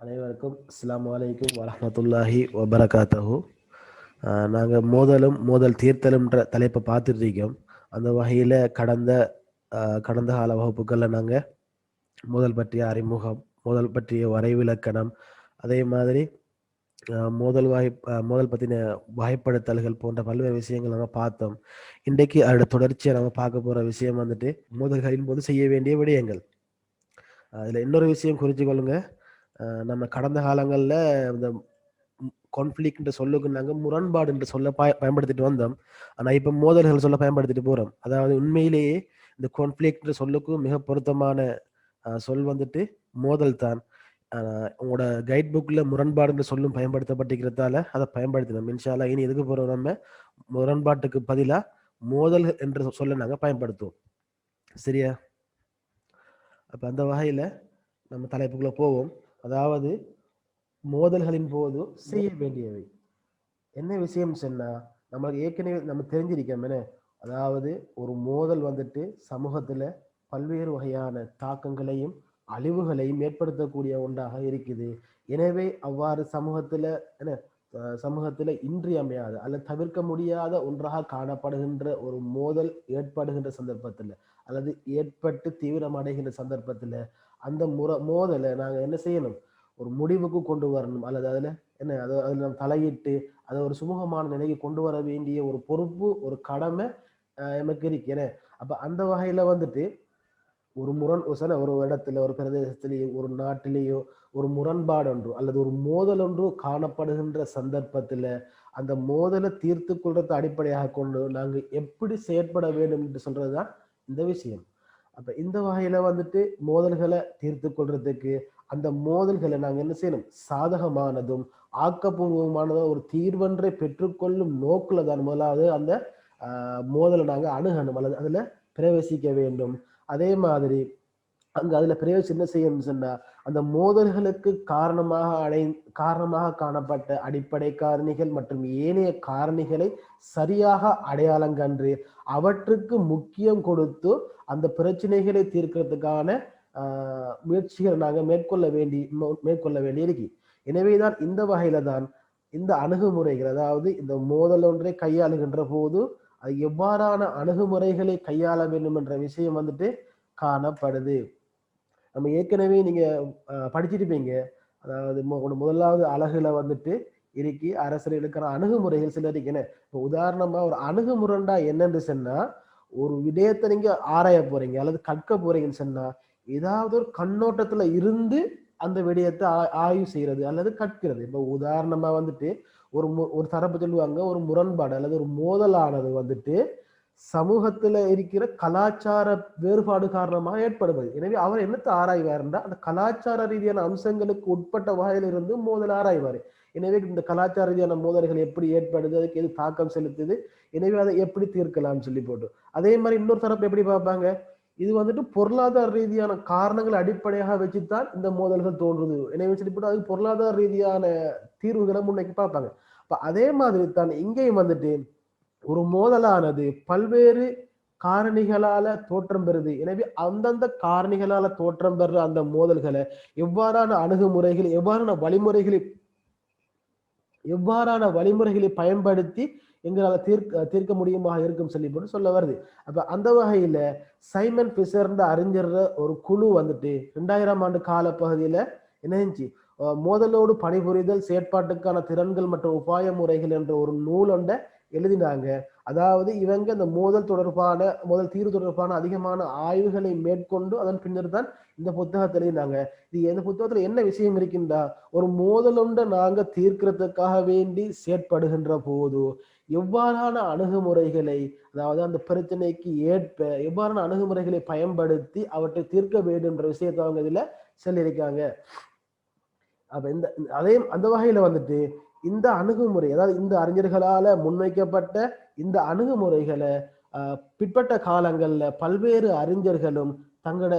அனைவருக்கும் அஸ்லாம் அலைக்கும் வரமத்துல்லாஹி வபரகாத்தஹூ. நாங்கள் மோதலும் மோதல் தீர்த்தலும்ன்ற தலைப்பை பார்த்துட்ருக்கோம். அந்த வகையில் கடந்த கடந்த கால வகுப்புகளில் நாங்கள் மோதல் பற்றிய அறிமுகம் மோதல் பற்றிய வரைவிலக்கணம் அதே மாதிரி மோதல் வாய் மோதல் பற்றின வகைப்படுத்தல்கள் போன்ற பல்வேறு விஷயங்கள் நம்ம பார்த்தோம். இன்றைக்கு அதோட தொடர்ச்சியை நம்ம பார்க்க போகிற விஷயம் வந்துட்டு மோதல்களின் போது செய்ய வேண்டிய விடயங்கள். அதில் இன்னொரு விஷயம் குறித்து கொள்ளுங்கள் நம்ம கடந்த காலங்களில் இந்த கான்ஃப்ளிக்ன்ற சொல்லுக்கு நாங்கள் முரண்பாடு என்று சொல்ல பய பயன்படுத்திட்டு வந்தோம். ஆனால் இப்போ மோதல்கள் சொல்ல பயன்படுத்திட்டு போகிறோம் அதாவது உண்மையிலேயே இந்த கான்ஃப்ளிக்ன்ற சொல்லுக்கு மிக பொருத்தமான சொல் வந்துட்டு மோதல் தான். உங்களோட கைட் புக்கில் முரண்பாடுன்ற சொல்லும் பயன்படுத்தப்பட்டிருக்கிறதால அதை பயன்படுத்தினோம். இன்ஷால்லா இனி எதுக்கு போகிறோம் நம்ம? முரண்பாட்டுக்கு பதிலாக மோதல் என்ற சொல்லை நாங்கள் பயன்படுத்துவோம். சரியா? அப்போ அந்த வகையில் நம்ம தலைப்புக்குள்ளே போவோம். அதாவது மோதல்களின் போது செய்ய வேண்டியவை. என்ன விஷயம் சொன்னா நம்மளுக்கு ஏற்கனவே நம்ம தெரிஞ்சிருக்கோம் என்ன? அதாவது ஒரு மோதல் வந்துட்டு சமூகத்துல பல்வேறு வகையான தாக்கங்களையும் அழிவுகளையும் ஏற்படுத்தக்கூடிய ஒன்றாக இருக்குது. எனவே அவ்வாறு சமூகத்துல என்ன? சமூகத்தில் சமூகத்துல இன்றியமையாத அல்ல தவிர்க்க முடியாத ஒன்றாக காணப்படுகின்ற ஒரு மோதல் ஏற்படுகின்ற சந்தர்ப்பத்துல அல்லது ஏற்பட்டு தீவிரமடைகின்ற சந்தர்ப்பத்துல அந்த முற மோதலை நாங்க என்ன செய்யணும்? ஒரு முடிவுக்கு கொண்டு வரணும். அல்லது அதுல என்ன அது அதுல நம்ம தலையிட்டு அதை ஒரு சுமூகமான நிலைக்கு கொண்டு வர வேண்டிய ஒரு பொறுப்பு ஒரு கடமை ஆஹ் எமக்கு என்ன அப்ப அந்த வகையில வந்துட்டு ஒரு முரண் ஒரு சில ஒரு இடத்துல ஒரு பிரதேசத்திலேயோ ஒரு நாட்டிலேயோ ஒரு முரண்பாடு ஒன்று அல்லது ஒரு மோதல் ஒன்று காணப்படுகின்ற சந்தர்ப்பத்தில் அந்த மோதலை தீர்த்து கொள்றதை அடிப்படையாக கொண்டு நாங்கள் எப்படி செயற்பட வேண்டும் என்று சொல்றதுதான் இந்த விஷயம். அப்ப இந்த வகையில வந்துட்டு மோதல்களை தீர்த்து கொள்றதுக்கு அந்த மோதல்களை நாங்க என்ன செய்யணும்? சாதகமானதும் ஆக்கப்பூர்வமானதும் ஒரு தீர்வென்றை பெற்றுக்கொள்ளும் நோக்குல தான் முதலாவது அந்த மோதலை நாங்க அணுகணும். அல்லது அதுல பிரவேசிக்க வேண்டும். அதே மாதிரி அங்கு அதுல பிரவேசி என்ன செய்யணும்னு சொன்னா அந்த மோதல்களுக்கு காரணமாக அடை காரணமாக காணப்பட்ட அடிப்படை காரணிகள் மற்றும் ஏனைய காரணிகளை சரியாக அடையாளம் கண்டு அவற்றுக்கு முக்கியம் கொடுத்து அந்த பிரச்சனைகளை தீர்க்கிறதுக்கான முயற்சிகளை நாங்கள் மேற்கொள்ள வேண்டி மேற்கொள்ள வேண்டி இருக்கு. எனவேதான் இந்த வகையில தான் இந்த அணுகுமுறைகள் அதாவது இந்த மோதல் ஒன்றை கையாளுகின்ற போது அது எவ்வாறான அணுகுமுறைகளை கையாள வேண்டும் என்ற விஷயம் வந்துட்டு காணப்படுது. நம்ம ஏற்கனவே நீங்க படிச்சிருப்பீங்க. அதாவது முதலாவது அழகுல வந்துட்டு இறுக்கி அரசர் இழுக்கிற அணுகுமுறைகள் சில இருக்கு. இப்போ உதாரணமா ஒரு அணுகுமுறைண்டா என்னன்னு சொன்னா ஒரு விடயத்தை நீங்க ஆராய போறீங்க அல்லது கற்க போறீங்கன்னு சொன்னா ஏதாவது ஒரு கண்ணோட்டத்துல இருந்து அந்த விடயத்தை ஆ- ஆய்வு செய்யறது அல்லது கற்கிறது. இப்போ உதாரணமா வந்துட்டு ஒரு மு- ஒரு தரப்பு சொல்லுவாங்க ஒரு முரண்பாடு அல்லது ஒரு மோதலானது வந்துட்டு சமூகத்துல இருக்கிற கலாச்சார வேறுபாடு காரணமாக ஏற்படுவது. எனவே அவர் என்னத்தை ஆராய்வாருன்னா அந்த கலாச்சார ரீதியான அம்சங்களுக்கு உட்பட்ட வகையில் இருந்து மோதல் ஆராய்வார். எனவே இந்த கலாச்சார ரீதியான மோதல்கள் எப்படி ஏற்படுது அதுக்கு எது தாக்கம் செலுத்துது எனவே அதை எப்படி தீர்க்கலாம்னு சொல்லி போட்டு. அதே மாதிரி இன்னொரு தரப்பு எப்படி பார்ப்பாங்க? இது வந்துட்டு பொருளாதார ரீதியான காரணங்களை அடிப்படையாக வச்சுத்தான் இந்த மோதல்கள் தோன்றுது. எனவே சொல்லி போட்டு அது பொருளாதார ரீதியான தீர்வுகளை முன்னைக்கு பார்ப்பாங்க. இப்போ அதே மாதிரி தான் இங்கேயும் வந்துட்டு ஒரு மோதலானது பல்வேறு காரணிகளால தோற்றம் பெறுது. எனவே அந்தந்த காரணிகளால தோற்றம் பெறுற அந்த மோதல்களை எவ்வாறான அணுகுமுறைகள் எவ்வாறான வழிமுறைகளை எவ்வாறான வழிமுறைகளை பயன்படுத்தி எங்களால் தீர்க்க தீர்க்க முடியுமா இருக்கும் சொல்லி போட்டு சொல்ல வருது. அப்ப அந்த வகையில சைமன் பிசர்ந்த அறிஞர் ஒரு குழு வந்துட்டு ரெண்டாயிரம் ஆண்டு கால பகுதியில என்னச்சு மோதலோடு பணிபுரிதல் செயற்பாட்டுக்கான திறன்கள் மற்றும் உபாய முறைகள் என்ற ஒரு நூலொண்ட எழுதினாங்க. அதாவது இவங்க இந்த மோதல் தொடர்பான மோதல் தீர்வு தொடர்பான அதிகமான ஆய்வுகளை மேற்கொண்டு அதன் பின்னர் தான் இந்த புத்தகத்தை எழுதினாங்க. இது இந்த புத்தகத்துல என்ன விஷயம் இருக்கின்றா? ஒரு மோதலுண்ட நாங்க தீர்க்கிறதுக்காக வேண்டி செயற்படுகின்ற போது எவ்வாறான அணுகுமுறைகளை அதாவது அந்த பிரச்சனைக்கு ஏற்ப எவ்வாறான அணுகுமுறைகளை பயன்படுத்தி அவற்றை தீர்க்க வேண்டும் என்ற விஷயத்தை அவங்க இதுல சொல்லியிருக்காங்க. அப்ப இந்த அதே அந்த வகையில வந்துட்டு இந்த அணுகுமுறை அதாவது இந்த அறிஞர்களால முன்வைக்கப்பட்ட இந்த அணுகுமுறைகளை பிற்பட்ட காலங்கள்ல பல்வேறு அறிஞர்களும் தங்களோட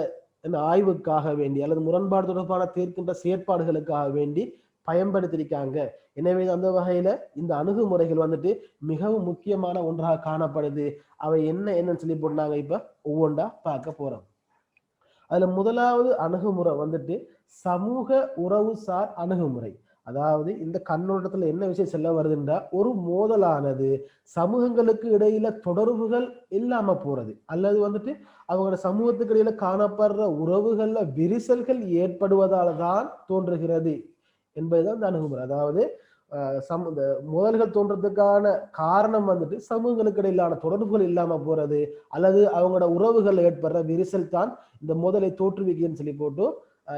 இந்த ஆய்வுக்காக வேண்டி அல்லது முரண்பாடு தொடர்பான தீர்க்கின்ற செயற்பாடுகளுக்காக வேண்டி பயன்படுத்தியிருக்காங்க. எனவே அந்த வகையில இந்த அணுகுமுறைகள் வந்துட்டு மிகவும் முக்கியமான ஒன்றாக காணப்படுது. அவை என்ன என்னன்னு சொல்லி போட்டு நாங்க இப்ப ஒவ்வொன்றா பார்க்க போறோம். அதுல முதலாவது அணுகுமுறை வந்துட்டு சமூக உறவுசார் அணுகுமுறை. அதாவது இந்த கண்ணோட்டத்துல என்ன விஷயம் செல்ல வருதுன்றா ஒரு மோதலானது சமூகங்களுக்கு இடையில தொடர்புகள் இல்லாம போறது. அல்லது வந்துட்டு அவங்களோட சமூகத்துக்கு இடையில காணப்படுற உறவுகள்ல விரிசல்கள் ஏற்படுவதால தான் தோன்றுகிறது என்பதுதான் இந்த அணுகுமுறை. அதாவது அஹ், சம இந்த முதல்கள் தோன்றதுக்கான காரணம் வந்துட்டு சமூகங்களுக்கு இடையிலான தொடர்புகள் இல்லாம போறது அல்லது அவங்களோட உறவுகள் ஏற்படுற விரிசல் தான் இந்த முதலை தோற்றுவிக்குன்னு சொல்லி போட்டு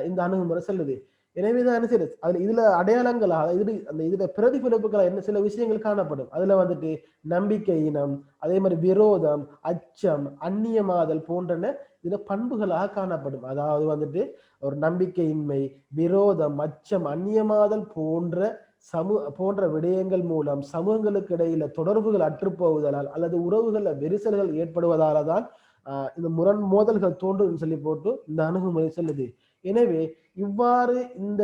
இந்த அணுகுமுறை செல்லுது. எனவேதான் என்ன செய்யுது அதுல இதுல அடையாளங்களாக இது அந்த இதுல பிரதிபலிப்புகள் என்ன சில விஷயங்கள் காணப்படும். அதுல வந்துட்டு நம்பிக்கை இனம் அதே மாதிரி விரோதம் அச்சம் அந்நியமாதல் போன்றன இதுல பண்புகளாக காணப்படும். அதாவது வந்துட்டு ஒரு நம்பிக்கையின்மை விரோதம் அச்சம் அந்நியமாதல் போன்ற சமூ போன்ற விடயங்கள் மூலம் சமூகங்களுக்கு இடையில தொடர்புகள் அற்றுப்போவதால் அல்லது உறவுகள்ல விரிசல்கள் ஏற்படுவதால தான் இந்த முரண் மோதல்கள் தோன்றும் சொல்லி போட்டு இந்த அணுகுமுறை சொல்லுது. எனவே இவ்வாறு இந்த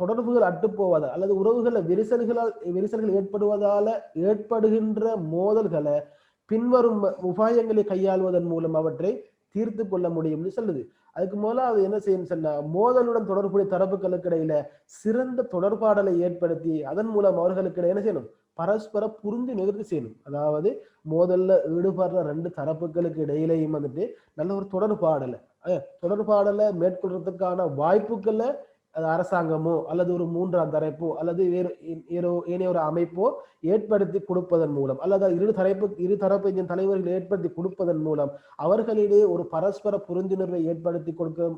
தொடர்புகள் அட்டுப்போவதால் அல்லது உறவுகள விரிசல்களால் விரிசல்கள் ஏற்படுவதால ஏற்படுகின்ற மோதல்களை பின்வரும் உபாயங்களை கையாள்வதன் மூலம் அவற்றை தீர்த்து கொள்ள முடியும்னு சொல்லுது. அதுக்கு முதலாவது என்ன செய்யணும் சொன்னா மோதலுடன் தொடர்புடைய தரப்புகளுக்கு இடையில சிறந்த தொடர்பாடலை ஏற்படுத்தி அதன் மூலம் அவர்களுக்கு என்ன செய்யணும்? பரஸ்பர புரிந்து நிகழ்த்தி செய்யணும் அதாவது மோதல்ல ஈடுபடுற ரெண்டு தரப்புகளுக்கு இடையிலையும் வந்துட்டு நல்ல ஒரு தொடர்பாடலை தொடர்பாடலை மேற்கொள்றதுக்கான வாய்ப்புகளை அது அரசாங்கமோ அல்லது ஒரு மூன்றாம் தரப்போ அல்லது வேறு ஏ- ஏனைய ஒரு அமைப்போ ஏற்படுத்தி கொடுப்பதன் மூலம் அல்லது இரு தரப்பு இரு தரப்பு தலைவர்கள் ஏற்படுத்தி கொடுப்பதன் மூலம் அவர்களிடையே ஒரு பரஸ்பர புரிந்துணர்வை ஏற்படுத்தி கொடுக்க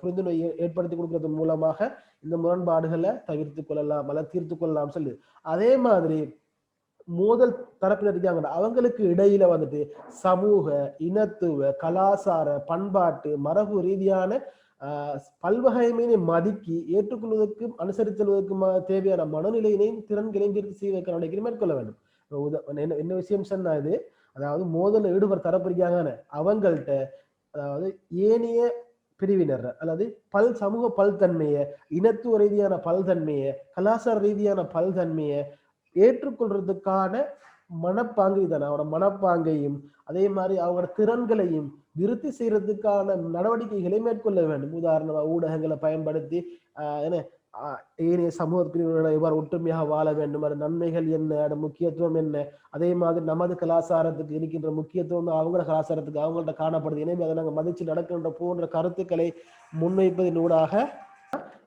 புரிந்துணர்வை ஏற்படுத்தி கொடுக்கறது மூலமாக இந்த முரண்பாடுகளை தவிர்த்து கொள்ளலாம் அல்ல தீர்த்து கொள்ளலாம் சொல்லு. அதே மாதிரி மோதல் தரப்பினர் இருக்காங்க அவங்களுக்கு இடையில வந்துட்டு சமூக இனத்துவ கலாச்சார பண்பாட்டு மரபு ரீதியான பல்வகைமையினை மதிக்கி ஏற்றுக்கொள்வதற்கும் அனுசரித்தல்வதற்கும் தேவையான மனநிலையினையும் திறன்களையும் தீர்த்து செய்வதற்கான நடவடிக்கை மேற்கொள்ள வேண்டும். உத- என்ன என்ன விஷயம் சொன்னா இது? அதாவது மோதல் ஈடுபட தரப்பிருக்காங்க அவங்கள்ட்ட அதாவது ஏனைய பிரிவினர் அல்லது பல் சமூக பல்தன்மையை இனத்துவ ரீதியான பல்தன்மையை கலாச்சார ரீதியான பல்தன்மையை ஏற்றுக்கொள்றதுக்கான மனப்பாங்கு இதான அவரோட மனப்பாங்கையும் அதே மாதிரி அவங்களோட திறன்களையும் விருத்தி செய்யறதுக்கான நடவடிக்கைகளை மேற்கொள்ள வேண்டும். உதாரணமாக ஊடகங்களை பயன்படுத்தி என்ன ஏனைய சமூக பிரிவினரோட எவ்வாறு ஒற்றுமையாக வாழ வேண்டும். அது நன்மைகள் என்ன? அது முக்கியத்துவம் என்ன? அதே மாதிரி நமது கலாச்சாரத்துக்கு இருக்கின்ற முக்கியத்துவம் தான் அவங்களோட கலாச்சாரத்துக்கு அவங்கள்ட்ட காணப்படுது. எனவே அதை நாங்கள் மதிச்சு நடக்கின்ற போன்ற கருத்துக்களை முன்வைப்பதின் ஊடாக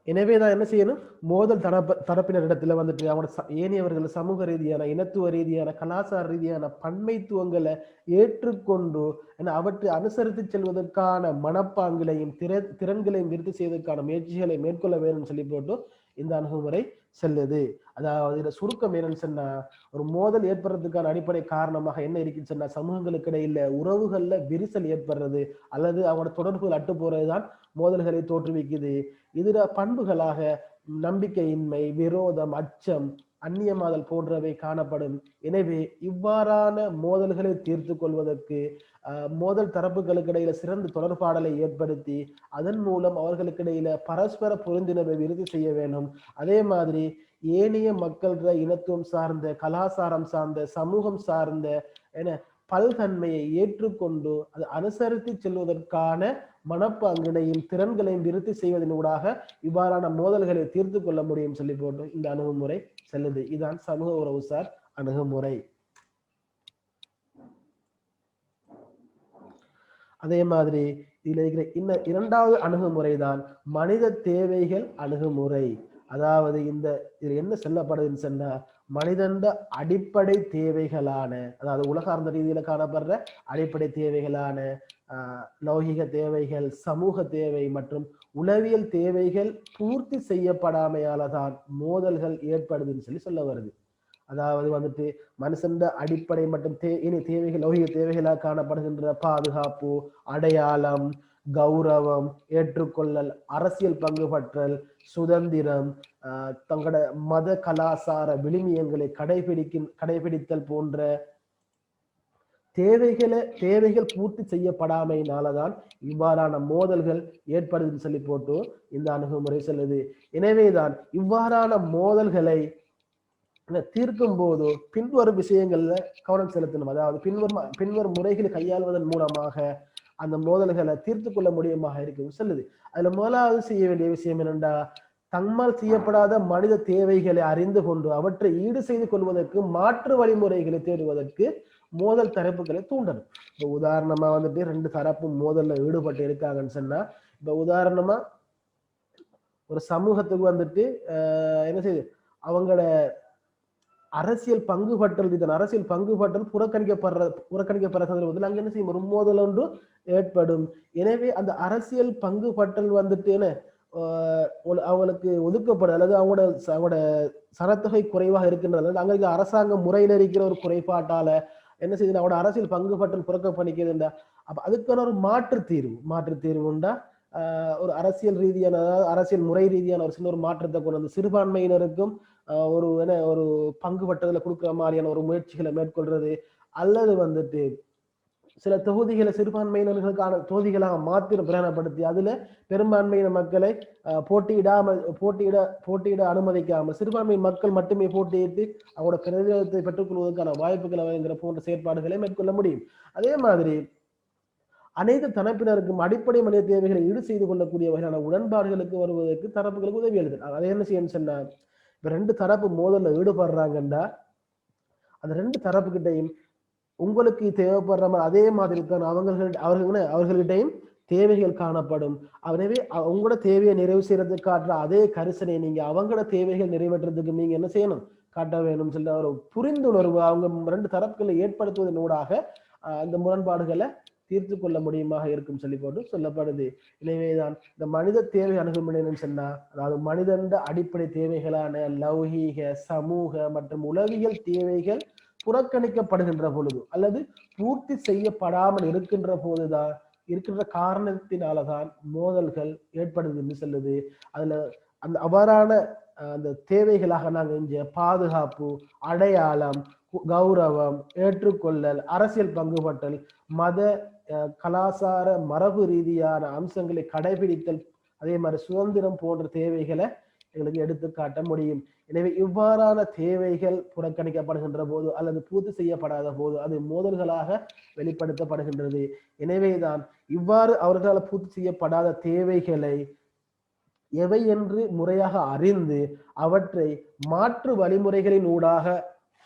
எனவே தான் என்ன செய்யணும்? மோதல் தரப்பு தரப்பினரிடத்துல வந்துட்டு அவனோட ச- ஏனையவர்கள் சமூக ரீதியான இனத்துவ ரீதியான கலாச்சார ரீதியான பன்மைத்துவங்களை ஏற்றுக்கொண்டு அவற்றை அனுசரித்து செல்வதற்கான மனப்பாங்கிலையும் திற திறன்களையும் விருத்தி செய்வதற்கான முயற்சிகளை மேற்கொள்ள வேண்டும் சொல்லி போட்டு இந்த அணுகுமுறை செல்லுது. அதாவது இதுல சுருக்கம் என்னன்னு சொன்னா ஒரு மோதல் ஏற்படுறதுக்கான அடிப்படை காரணமாக என்ன இருக்குன்னு சொன்னா சமூகங்களுக்கு இடையில உறவுகள்ல விரிசல் ஏற்படுறது அல்லது அவங்களோட தொடர்புகள் அட்டு போறதுதான் மோதல்களை தோற்றுவிக்குது. இதுல பண்புகளாக நம்பிக்கையின்மை விரோதம் அச்சம் அந்நியமாதல் போன்றவை காணப்படும். எனவே இவ்வாறான மோதல்களை தீர்த்து கொள்வதற்கு மோதல் தரப்புகளுக்கு இடையில சிறந்த தொடர்பாடலை ஏற்படுத்தி அதன் மூலம் அவர்களுக்கு இடையில பரஸ்பர புரிந்துணர்வை விருதி செய்ய வேண்டும். அதே மாதிரி ஏனைய மக்கள இனத்துவம் சார்ந்த கலாசாரம் சார்ந்த சமூகம் சார்ந்த என பல்தன்மையை ஏற்றுக்கொண்டு அது அனுசரித்து செல்வதற்கான மனப்பாங்கினையும் திறன்களையும் விருத்தி செய்வதன் ஊடாக இவ்வாறான மோதல்களை தீர்த்து கொள்ள முடியும் சொல்லி போட்டு இந்த அணுகுமுறை செல்லுது. இதுதான் சமூக உறவுசார் அணுகுமுறை. அதே மாதிரி இதுல இருக்கிற இன்ன இரண்டாவது அணுகுமுறை தான் மனித தேவைகள் அணுகுமுறை. அதாவது இந்த இது என்ன சொல்லப்படுதுன்னு சொன்னா மனிதண்ட அடிப்படை தேவைகளான அதாவது உலகார்ந்த ரீதியில காணப்படுற அடிப்படை தேவைகளான லௌகிக தேவைகள் சமூக தேவை மற்றும் உளவியல் தேவைகள் பூர்த்தி செய்யப்படாமையால தான் மோதல்கள் ஏற்படுதுன்னு சொல்லி சொல்ல வருது. அதாவது வந்துட்டு மனுஷன் அடிப்படை மற்றும் தே இனி தேவைகள் லௌகிக தேவைகளாக காணப்படுகின்ற பாதுகாப்பு அடையாளம் கௌரவம் ஏற்றுக்கொள்ளல் அரசியல் பங்குபற்றல் சுதந்திரம் ஆஹ் தங்களோட மத கலாசார விழுமியங்களை கடைபிடிக்கும் கடைபிடித்தல் போன்ற தேவைகளை தேவைகள் பூர்த்தி செய்யப்படாமையினாலதான் இவ்வாறான மோதல்கள் ஏற்படுதுன்னு சொல்லி போட்டு இந்த அணுகுமுறை சொல்லுது. எனவேதான் இவ்வாறான மோதல்களை தீர்க்கும் போது பின்வரும் விஷயங்கள்ல கவனம் செலுத்தணும். அதாவது பின்வரும் பின்வரும் முறைகளை கையாள்வதன் மூலமாக அந்த மோதல்களை தீர்த்து கொள்ள முடியுமாக இருக்கும் சொல்லுது. அதுல முதலாவது செய்ய வேண்டிய விஷயம் என்னென்றா தம்மால் செய்யப்படாத மனித தேவைகளை அறிந்து கொண்டு அவற்றை ஈடு செய்து கொள்வதற்கு மாற்று வழிமுறைகளை தேடுவதற்கு மோதல் தரப்புகளை தூண்டணும். இப்போ உதாரணமா வந்துட்டு ரெண்டு தரப்பும் மோதல்ல ஈடுபட்டு இருக்காங்கன்னு சொன்னா இப்ப உதாரணமா ஒரு சமூகத்துக்கு வந்துட்டு என்ன செய்யுது அவங்களோட அரசியல் பங்குபற்றல் இதன் அரசியல் பங்குபற்றல் புறக்கணிக்கப்படுற புறக்கணிக்கப்படுற சந்தர்ப்பத்தில் அங்கே என்ன செய்யும் ஒரு மோதல் ஒன்று ஏற்படும். எனவே அந்த அரசியல் பங்குபற்றல் வந்துட்டு என்ன? ஒரு- அவங்களுக்கு ஒதுக்கப்படும். அல்லது அவங்களோட ச- அவங்களோட சனத்தொகை குறைவாக இருக்கின்றது. அங்கே அரசாங்க முறையில் இருக்கிற ஒரு குறைபாட்டால என்ன செய்யுது அவனோட அரசியல் பங்குபற்றல் புறக்கணிக்கிறதுண்டா? அப்ப அதுக்கான ஒரு மாற்று தீர்வு மாற்று தீர்வு உண்டா ஒரு அரசியல் ரீதியான அதாவது அரசியல் முறை ரீதியான ஒரு சின்ன ஒரு மாற்றத்தை கொண்டு வந்து சிறுபான்மையினருக்கும் ஒரு என்ன ஒரு பங்கு பட்டதுல கொடுக்குற மாதிரியான ஒரு முயற்சிகளை மேற்கொள்றது அல்லது வந்துட்டு சில தொகுதிகளை சிறுபான்மையினர்களுக்கான தொகுதிகளாக மாத்திரம் பிரயாணப்படுத்தி அதுல பெரும்பான்மையின மக்களை போட்டியிடாமல் போட்டியிட போட்டியிட அனுமதிக்காமல் சிறுபான்மை மக்கள் மட்டுமே போட்டியிட்டு அவங்களோட பிரதிநிதித்துவத்தை பெற்றுக்கொள்வதற்கான வாய்ப்புகளை வழங்குகிற போன்ற செயற்பாடுகளை மேற்கொள்ள முடியும். அதே மாதிரி அனைத்து தரப்பினருக்கும் அடிப்படை மனித தேவைகளை ஈடு செய்து கொள்ளக்கூடிய வகையான உடன்பாடுகளுக்கு வருவதற்கு தரப்புகளுக்கு உதவி எழுது அதை என்ன செய்யணும்னு சொன்னா இப்போ ரெண்டு தரப்பு மோதலில் ஈடுபடுறாங்கன்னா அந்த ரெண்டு தரப்புக்கிட்டையும் உங்களுக்கு தேவைப்படுற மாதிரி அதே மாதிரி தான் அவர்கள் அவர்கள் அவர்கள்கிட்டையும் தேவைகள் காணப்படும். எனவே உங்களோட தேவையை நிறைவு செய்யறதுக்கு காட்டுற அதே கரிசனை நீங்க அவங்களோட தேவைகள் நிறைவேற்றுறதுக்கு நீங்க என்ன செய்யணும்? காட்ட வேணும் சொல்ல ஒரு புரிந்துணர்வு அவங்க ரெண்டு தரப்புகளை ஏற்படுத்துவதன் ஊடாக அந்த முரண்பாடுகளை தீர்த்து கொள்ள முடியுமாக இருக்கும் சொல்லி போட்டு சொல்லப்படுது. எனவேதான் இந்த மனித தேவை அணுகுமுறைன்னு சொன்னா அதாவது மனிதண்ட அடிப்படை தேவைகளான லௌகீக சமூக மற்றும் உளவியல் தேவைகள் புறக்கணிக்கப்படுகின்ற பொழுது அல்லது பூர்த்தி செய்யப்படாமல் இருக்கின்ற போதுதான் இருக்கின்ற காரணத்தினாலதான் மோதல்கள் ஏற்படுதுன்னு சொல்லுது. அதுல அந்த அவ்வாறான அந்த தேவைகளாக நாங்கள் இங்க பாதுகாப்பு அடையாளம் கௌரவம் ஏற்றுக்கொள்ளல் அரசியல் பங்குபற்றல் மத கலாசார மரபு ரீதியான அம்சங்களை கடைபிடித்தல் அதே மாதிரி சுதந்திரம் போன்ற தேவைகளை எங்களுக்கு எடுத்து காட்ட முடியும். எனவே இவ்வாறான தேவைகள் புறக்கணிக்கப்படுகின்ற போது அல்லது பூர்த்தி செய்யப்படாத போது அது மோதல்களாக வெளிப்படுத்தப்படுகின்றது. எனவேதான் இவ்வாறு அவர்களால் பூர்த்தி செய்யப்படாத தேவைகளை எவை என்று முறையாக அறிந்து அவற்றை மாற்று வழிமுறைகளின் ஊடாக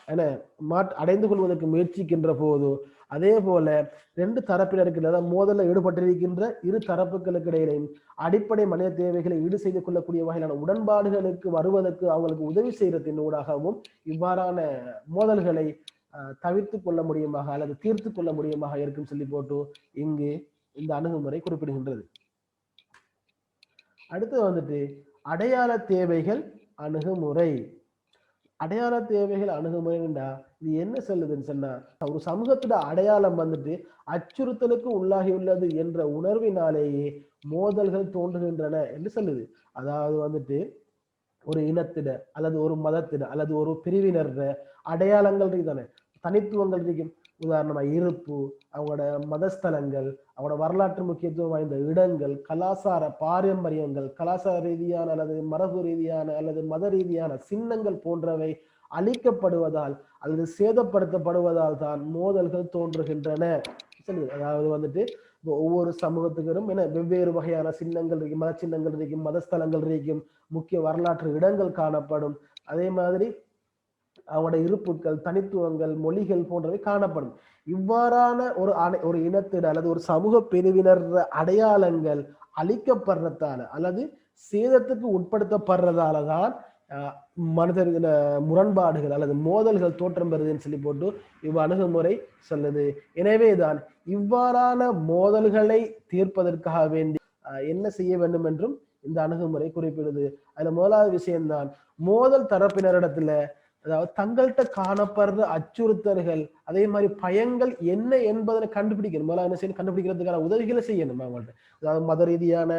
என மாட் அடைந்து கொள்வதற்கு முயற்சிக்கின்ற போது அதே போல ரெண்டு தரப்பினருக்கு அதாவது மோதலில் ஈடுபட்டிருக்கின்ற இரு தரப்புகளுக்கு இடையிலையும் அடிப்படை மனித தேவைகளை ஈடு செய்து கொள்ளக்கூடிய வகையிலான உடன்பாடுகளுக்கு வருவதற்கு அவங்களுக்கு உதவி செய்யறதின் ஊடாகவும் இவ்வாறான மோதல்களை தவிர்த்து கொள்ள முடியுமாக அல்லது தீர்த்து கொள்ள முடியுமாக இருக்கும் சொல்லி போட்டு இங்கு இந்த அணுகுமுறை குறிப்பிடுகின்றது. அடுத்து வந்துட்டு அடையாள தேவைகள் அணுகுமுறை. அடையாள தேவைகள் அணுகுமுறைண்டா இது என்ன சொல்லுதுன்னு சொன்னா ஒரு சமூகத்தோட அடையாளம் வந்துட்டு அச்சுறுத்தலுக்கு உள்ளாகியுள்ளது என்ற உணர்வினாலேயே மோதல்கள் தோன்றுகின்றன என்று சொல்லுது. அதாவது வந்துட்டு ஒரு இனத்திட அல்லது ஒரு மதத்திட அல்லது ஒரு பிரிவினர் அடையாளங்கள் இருக்குதானே? தனித்துவங்கள் இருக்கும் உதாரணமா இருப்பு அவங்களோட மதஸ்தலங்கள் அவங்களோட வரலாற்று முக்கியத்துவம் வாய்ந்த இடங்கள் கலாசார பாரம்பரியங்கள் கலாசார ரீதியான அல்லது மரபு ரீதியான அல்லது மத ரீதியான சின்னங்கள் போன்றவை அழிக்கப்படுவதால் அல்லது சேதப்படுத்தப்படுவதால் தான் மோதல்கள் தோன்றுகின்றன. சொல்லுது அதாவது வந்துட்டு இப்போ ஒவ்வொரு சமூகத்துக்கும் என வெவ்வேறு வகையான சின்னங்கள் இருக்கும் மத சின்னங்கள் இருக்கும் மதஸ்தலங்கள் இருக்கும் முக்கிய வரலாற்று இடங்கள் காணப்படும். அதே மாதிரி அவங்களோட இருப்புகள் தனித்துவங்கள் மொழிகள் போன்றவை காணப்படும். இவ்வாறான ஒரு அணை ஒரு இனத்திட அல்லது ஒரு சமூக பிரிவினர் அடையாளங்கள் அழிக்கப்படுறதால அல்லது சேதத்துக்கு உட்படுத்தப்படுறதால தான் மனிதர்கள முரண்பாடுகள் அல்லது மோதல்கள் தோற்றம் பெறுதுன்னு சொல்லி போட்டு இவ் அணுகுமுறை சொல்லுது. எனவேதான் இவ்வாறான மோதல்களை தீர்ப்பதற்காக வேண்டி என்ன செய்ய வேண்டும் என்றும் இந்த அணுகுமுறை குறிப்பிடுது. அதுல முதலாவது விஷயம்தான் மோதல் தரப்பினரிடத்துல அதாவது தங்கள்கிட்ட காணப்படுற அச்சுறுத்தல்கள் அதே மாதிரி பயங்கள் என்ன என்பதை கண்டுபிடிக்கணும். முதல்ல என்ன செய்யணும்? கண்டுபிடிக்கிறதுக்கான உதவிகளை செய்யணும் அவங்கள்ட்ட. அதாவது மத ரீதியான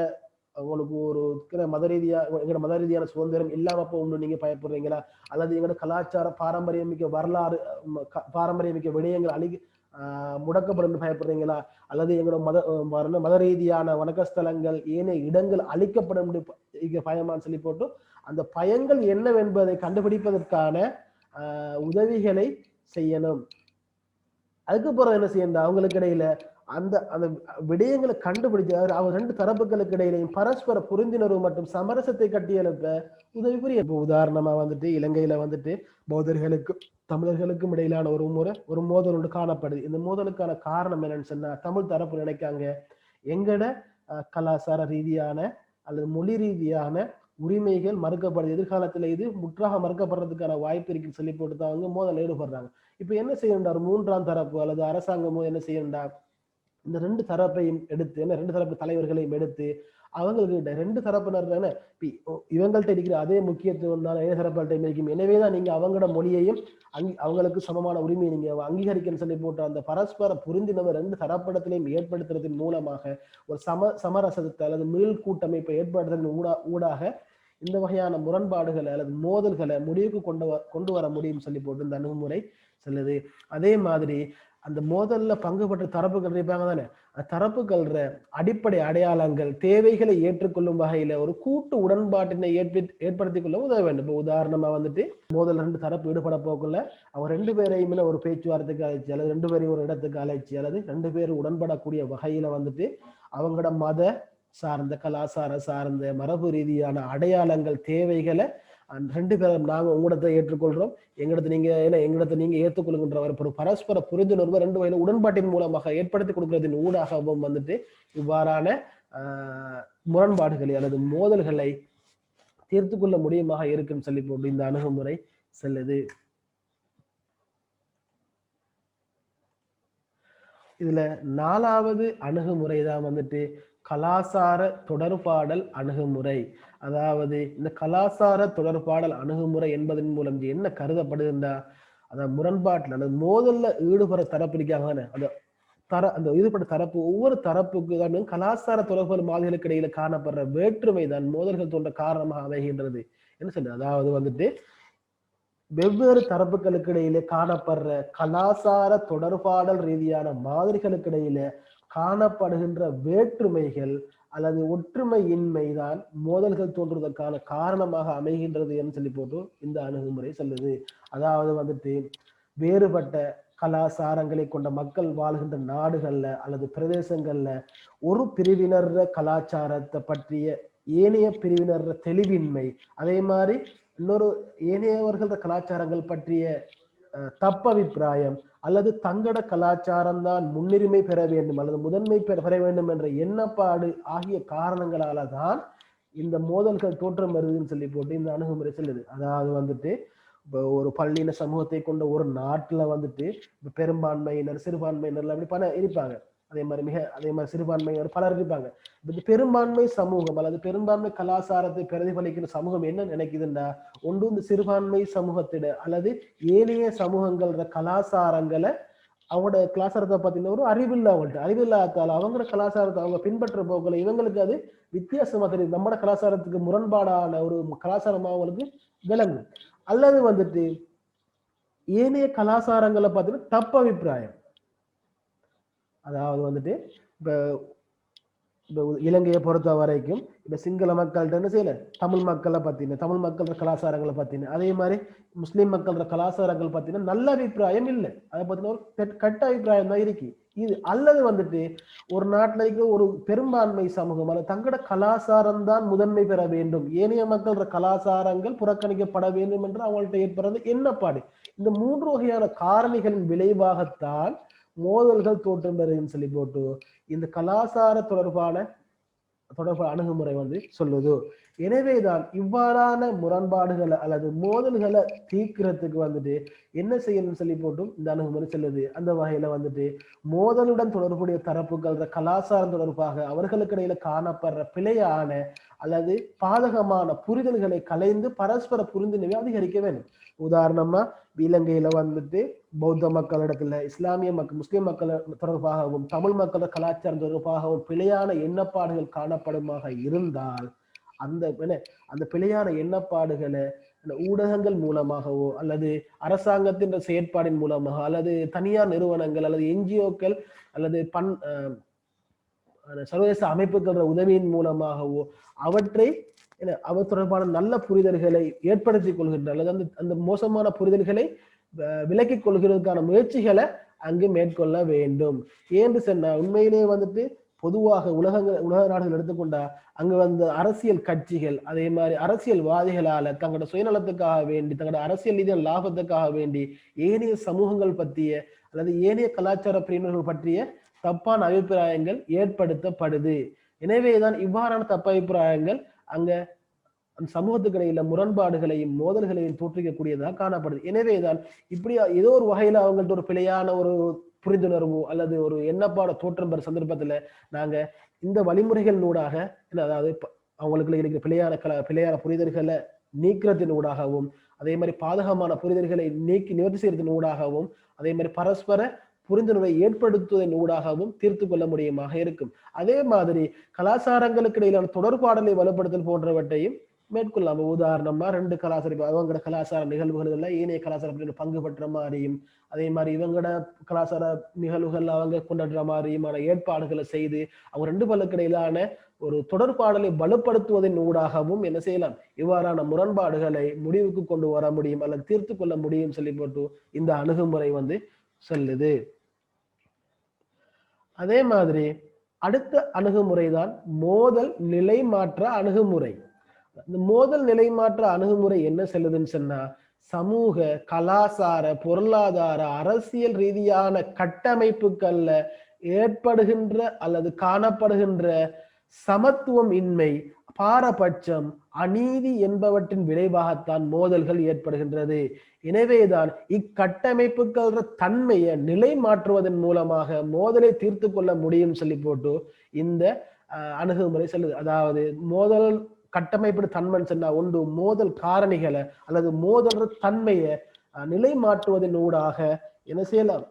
உங்களுக்கு ஒரு இருக்கிற மத ரீதியா எங்களோட மத ரீதியான சுதந்திரம் இல்லாம போகணும் நீங்க பயப்படுறீங்களா? அல்லது எங்களோட கலாச்சார பாரம்பரியமிக்க வரலாறு பாரம்பரியமிக்க விடயங்கள் அழி முடக்கப்படும் பயப்படுறீங்களா? அல்லது எங்களோட மத மத ரீதியான வணக்கஸ்தலங்கள் ஏனைய இடங்கள் அழிக்கப்படும் இங்க பயமான்னு சொல்லி போட்டு அந்த பயங்கள் என்னவென்பதை கண்டுபிடிப்பதற்கான ஆஹ் உதவிகளை செய்யணும். அதுக்கு பிறகு என்ன செய்யணும்? அவங்களுக்கு இடையில அந்த அந்த விடயங்களை கண்டுபிடிச்சு அவர் அவர் ரெண்டு தரப்புகளுக்கு இடையிலையும் பரஸ்பர புரிந்துணர்வு மற்றும் சமரசத்தை கட்டியெழுப்ப உதவி புரிய இப்போ உதாரணமா வந்துட்டு இலங்கையில வந்துட்டு பௌத்தர்களுக்கும் தமிழர்களுக்கும் இடையிலான ஒரு முறை ஒரு மோதல் ஒன்று காணப்படுது. இந்த மோதலுக்கான காரணம் என்னன்னு சொன்னா தமிழ் தரப்பு நினைக்காங்க எங்கட கலாச்சார ரீதியான அல்லது மொழி ரீதியான உரிமைகள் மறுக்கப்படுது. எதிர்காலத்துல இது முற்றாக மறுக்கப்படுறதுக்கான வாய்ப்பு இருக்குன்னு சொல்லி போட்டு தான் அவங்க மோதல் ஈடுபடுறாங்க. இப்ப என்ன செய்யணும்டா? ஒரு மூன்றாம் தரப்பு அல்லது அரசாங்கமோ என்ன செய்யணும்டா? இந்த ரெண்டு தரப்பையும் எடுத்து என்ன ரெண்டு தரப்பு தலைவர்களையும் எடுத்து அவங்களுக்கு ரெண்டு தரப்பினர் தானே? இவங்கள்ட்ட இருக்கிற அதே முக்கியத்துவம் தான் ஏழு தரப்புகள்ட்ட இருக்கும் எனவேதான் நீங்க அவங்களோட மொழியையும் அங்கி அவங்களுக்கு சமமான உரிமையை நீங்க அங்கீகரிக்கணும்னு சொல்லி போட்டு அந்த பரஸ்பர புரிந்துணர்வு ரெண்டு தரப்படத்திலையும் ஏற்படுத்துறதன் மூலமாக ஒரு சம சமரசத்தை அல்லது மீள் கூட்டமைப்பை ஏற்படுத்துறதன் ஊடா ஊடாக இந்த வகையான முரண்பாடுகளை அல்லது மோதல்களை முடிவுக்கு கொண்டு வ கொண்டு வர முடியும் சொல்லி போட்டு இந்த அணுகுமுறை சொல்லுது. அதே மாதிரி அந்த மோதல்ல பங்கு பெற்ற தரப்புகள் இருப்பாங்க தானே? அந்த தரப்புகள்ற அடிப்படை அடையாளங்கள் தேவைகளை ஏற்றுக்கொள்ளும் வகையில ஒரு கூட்டு உடன்பாட்டினை ஏற்பி ஏற்படுத்திக் கொள்ள உதவ வேண்டும். இப்போ உதாரணமா வந்துட்டு மோதல் ரெண்டு தரப்பு ஈடுபட போக்குள்ள அவர் ரெண்டு பேரையுமே ஒரு பேச்சுவார்த்தைக்கு அழைச்சி அல்லது ரெண்டு பேரையும் ஒரு இடத்துக்கு அழைச்சி அல்லது ரெண்டு பேரும் உடன்படக்கூடிய வகையில வந்துட்டு அவங்களோட மத சார்ந்த கலாச்சார சார்ந்த மரபு ரீதியான அடையாளங்கள் தேவைகளை ரெண்டு பேரும் நாங்கள் உங்களிடத்தை ஏற்றுக்கொள்கிறோம் எங்களிடத்தை நீங்கள் ஏன்னா எங்களிடத்தை நீங்கள் ஏற்றுக்கொள்ளுங்கிற ஒரு பரஸ்பர புரிந்துணர்வு ரெண்டு வகையில் உடன்பாட்டின் மூலமாக ஏற்படுத்தி கொடுக்கறதின் ஊடாகவும் வந்துட்டு இவ்வாறான முரண்பாடுகளை அல்லது மோதல்களை தீர்த்து கொள்ள முடியுமாக இருக்குன்னு சொல்லி போட்டு இந்த அணுகுமுறை செல்லுது. இதுல நாலாவது அணுகுமுறை தான் வந்துட்டு கலாசார தொடர்பாடல் அணுகுமுறை. அதாவது இந்த கலாசார தொடர்பாடல் அணுகுமுறை என்பதன் மூலம் என்ன கருதப்படுகின்றா? அந்த முரண்பாட்டில் அந்த மோதல்ல ஈடுபடுற தரப்பு அந்த தர அந்த ஈடுபட்ட தரப்பு ஒவ்வொரு தரப்புக்கு தான் கலாச்சார தொடர்புகள் மாதிரிகளுக்கு இடையில காணப்படுற வேற்றுமை தான் மோதல்கள் தோன்ற காரணமாக அமைகின்றது. என்ன சொல்றது? அதாவது வந்துட்டு வெவ்வேறு தரப்புகளுக்கு இடையில காணப்படுற கலாசார தொடர்பாடல் ரீதியான மாதிரிகளுக்கு இடையில காணப்படுகின்ற வேற்றுமைகள் அல்லது ஒற்றுமையின்மைதான் மோதல்கள் தோன்றுவதற்கான காரணமாக அமைகின்றது என்று சொல்லி போட்டு இந்த அணுகுமுறை சொல்லுது. அதாவது வந்துட்டு வேறுபட்ட கலாச்சாரங்களை கொண்ட மக்கள் வாழ்கின்ற நாடுகள்ல அல்லது பிரதேசங்கள்ல ஒரு பிரிவினர் கலாச்சாரத்தை பற்றிய ஏனைய பிரிவினர் தெளிவின்மை அதே மாதிரி இன்னொரு ஏனையவர்கள கலாச்சாரங்கள் பற்றிய தப்பபிப்பிராயம் அல்லது தங்கட கலாச்சாரம் தான் முன்னுரிமை பெற வேண்டும் அல்லது முதன்மை பெற பெற வேண்டும் என்ற எண்ணப்பாடு ஆகிய காரணங்களால தான் இந்த மோதல்கள் தோற்றம் வருதுன்னு சொல்லி போட்டு இந்த அணுகுமுறை செல்லுது. அதாவது வந்துட்டு இப்போ ஒரு பள்ளியின சமூகத்தை கொண்ட ஒரு நாட்டுல வந்துட்டு பெரும்பான்மையினர் சிறுபான்மையினர் அப்படி பண இருப்பாங்க. அதே மாதிரி மிக அதே மாதிரி சிறுபான்மையினர் பலர் இருப்பாங்க. இந்த பெரும்பான்மை சமூகம் அல்லது பெரும்பான்மை கலாச்சாரத்தை பிரதிபலிக்கிற சமூகம் என்ன நினைக்குதுன்னா ஒன்று இந்த சிறுபான்மை சமூகத்திட அல்லது ஏனைய சமூகங்களோட கலாச்சாரங்களை அவங்களோட கலாச்சாரத்தை பார்த்தீங்கன்னா ஒரு அறிவில்லை அவங்கள்ட்ட. அறிவில்லாத்தால் அவங்களோட கலாச்சாரத்தை அவங்க பின்பற்ற போகல. இவங்களுக்கு அது வித்தியாசமாக தெரியுது. நம்மளோட கலாச்சாரத்துக்கு முரண்பாடான ஒரு கலாச்சாரமாக அவங்களுக்கு விளங்கும். அல்லது வந்துட்டு ஏனைய கலாச்சாரங்களை பார்த்தீங்கன்னா தப்பு அபிப்பிராயம். அதாவது வந்துட்டு இப்போ இப்போ இலங்கையை பொறுத்த வரைக்கும் இப்போ சிங்கள மக்கள்கிட்ட என்ன செய்யல? தமிழ் மக்களை பற்றின தமிழ் மக்கள கலாச்சாரங்களை பத்தின அதே மாதிரி முஸ்லீம் மக்கள கலாச்சாரங்கள் பார்த்தீங்கன்னா நல்ல அபிப்பிராயம் இல்லை. அதை பார்த்தீங்கன்னா ஒரு கெட்- கெட்ட அபிப்பிராயம் தான் இருக்கு. இது அல்லது வந்துட்டு ஒரு நாட்டில் இருக்க ஒரு பெரும்பான்மை சமூகம் அல்லது தங்களோட கலாச்சாரம் தான் முதன்மை பெற வேண்டும். ஏனைய மக்களோட கலாச்சாரங்கள் புறக்கணிக்கப்பட வேண்டும் என்று அவங்கள்ட்ட ஏற்படுறது என்னப்பாடு? இந்த மூன்று வகையான காரணிகளின் விளைவாகத்தான் மோதல்கள் தோற்றம் பெறுதுன்னு சொல்லி போட்டு இந்த கலாச்சார தொடர்பான தொடர்பு அணுகுமுறை வந்து சொல்லுது. எனவேதான் இவ்வாறான முரண்பாடுகளை அல்லது மோதல்களை தீர்க்கிறதுக்கு வந்துட்டு என்ன செய்யணும்னு சொல்லி போட்டும் இந்த அணுகுமுறை செல்லுது. அந்த வகையில வந்துட்டு மோதலுடன் தொடர்புடைய தரப்புகள் கலாச்சாரம் தொடர்பாக அவர்களுக்கு இடையில காணப்படுற பிழையான அல்லது பாதகமான புரிதல்களை கலைந்து பரஸ்பர புரிந்துணர்வை அதிகரிக்க வேண்டும். உதாரணமா இலங்கையில வந்துட்டு பௌத்த மக்களிடத்துல இஸ்லாமிய மக்கள் முஸ்லிம் மக்கள் தொடர்பாகவும் தமிழ் மக்கள் கலாச்சாரம் தொடர்பாகவும் பிழையான எண்ணப்பாடுகள் காணப்படுமாக இருந்தால் அந்த அந்த பிழையான எண்ணப்பாடுகளை ஊடகங்கள் மூலமாகவோ அல்லது அரசாங்கத்தின் செயற்பாடின் மூலமாக அல்லது தனியார் நிறுவனங்கள் அல்லது என்ஜிஓக்கள் அல்லது பன் சர்வதேச அமைப்புகளோட உதவியின் மூலமாகவோ அவற்றை அவர் தொடர்பான நல்ல புரிதல்களை ஏற்படுத்திக் கொள்கின்ற அல்லது அந்த அந்த மோசமான புரிதல்களை விலக்கி விலக்கிக் கொள்கிறதுக்கான முயற்சிகளை அங்கு மேற்கொள்ள வேண்டும். ஏன்னு சொன்னா உண்மையிலே வந்துட்டு பொதுவாக உலகங்கள் உலக நாடுகள் எடுத்துக்கொண்டா அங்க வந்து அரசியல் கட்சிகள் அதே மாதிரி அரசியல்வாதிகளால தங்களோட சுயநலத்துக்காக வேண்டி தங்களோட அரசியல் ரீதியான லாபத்துக்காக வேண்டி ஏனைய சமூகங்கள் பற்றிய அல்லது ஏனைய கலாச்சார பிரிவினர்கள் பற்றிய தப்பான அபிப்பிராயங்கள் ஏற்படுத்தப்படுது. எனவேதான் இவ்வாறான தப்பு அபிப்பிராயங்கள் அங்க அந்த சமூகத்துக்கு இடையில முரண்பாடுகளையும் மோதல்களையும் தோற்றுவிக்கக்கூடியதாக காணப்படுது. எனவேதான் இப்படி ஏதோ ஒரு வகையில அவங்கள்ட்ட ஒரு பிழையான ஒரு புரிந்துணர்வு அல்லது ஒரு எண்ணப்பாட தோற்றம் பெற சந்தர்ப்பத்துல நாங்க இந்த வழிமுறைகள் ஊடாக அதாவது அவங்களுக்கு இருக்கிற பிழையான கல பிழையான புரிதல்களை நீக்கிறதின் ஊடாகவும் அதே மாதிரி பாதகமான புரிதல்களை நீக்கி நிவர்த்தி செய்யறதன் ஊடாகவும் அதே மாதிரி பரஸ்பர புரிந்துணர்வை ஏற்படுத்துவதன் ஊடாகவும் தீர்த்து கொள்ள முடியுமாக இருக்கும். அதே மாதிரி கலாச்சாரங்களுக்கு இடையிலான தொடர்பாடலை வலுப்படுத்தல் போன்றவற்றையும் மேற்கொள்ளாம உதாரணமா ரெண்டு கலாச்சாரம் இப்ப அவங்களோட கலாச்சார நிகழ்வுகள் ஏனைய கலாச்சார பங்கு பெற்ற மாதிரியும் அதே மாதிரி இவங்களோட கலாச்சார நிகழ்வுகள் அவங்க கொண்டாடுற மாதிரியுமான ஏற்பாடுகளை செய்து அவங்க ரெண்டு பல்லுக்கு இடையிலான ஒரு தொடர்பாடலை வலுப்படுத்துவதன் ஊடாகவும் என்ன செய்யலாம்? இவ்வாறான முரண்பாடுகளை முடிவுக்கு கொண்டு வர முடியும் அல்லது தீர்த்து கொள்ள முடியும் சொல்லி போட்டு இந்த அணுகுமுறை வந்து சொல்லுது. அதே மாதிரி அடுத்த அணுகுமுறை தான் மோதல் நிலை மாற்ற அணுகுமுறை. இந்த மோதல் நிலை மாற்ற அணுகுமுறை என்ன செல்லுதுன்னு சொன்னா சமூக கலாசார பொருளாதார அரசியல் ரீதியான கட்டமைப்புகள்ல ஏற்படுகின்ற அல்லது காணப்படுகின்ற சமத்துவம் இன்மை பாரபட்சம் அநீதி என்பவற்றின் விளைவாகத்தான் மோதல்கள் ஏற்படுகின்றது. எனவேதான் இக்கட்டமைப்புகள தன்மையை நிலை மாற்றுவதன் மூலமாக மோதலை தீர்த்து கொள்ள முடியும் சொல்லி போட்டு இந்த அணுகுமுறை செல்லுது. அதாவது மோதல் கட்டமைப்பு தன்மைன்னு சொன்னா ஒன்று மோதல் காரணிகளை அல்லது மோதல் தன்மையை நிலை மாற்றுவதன் ஊடாக என்ன செய்யலாம்?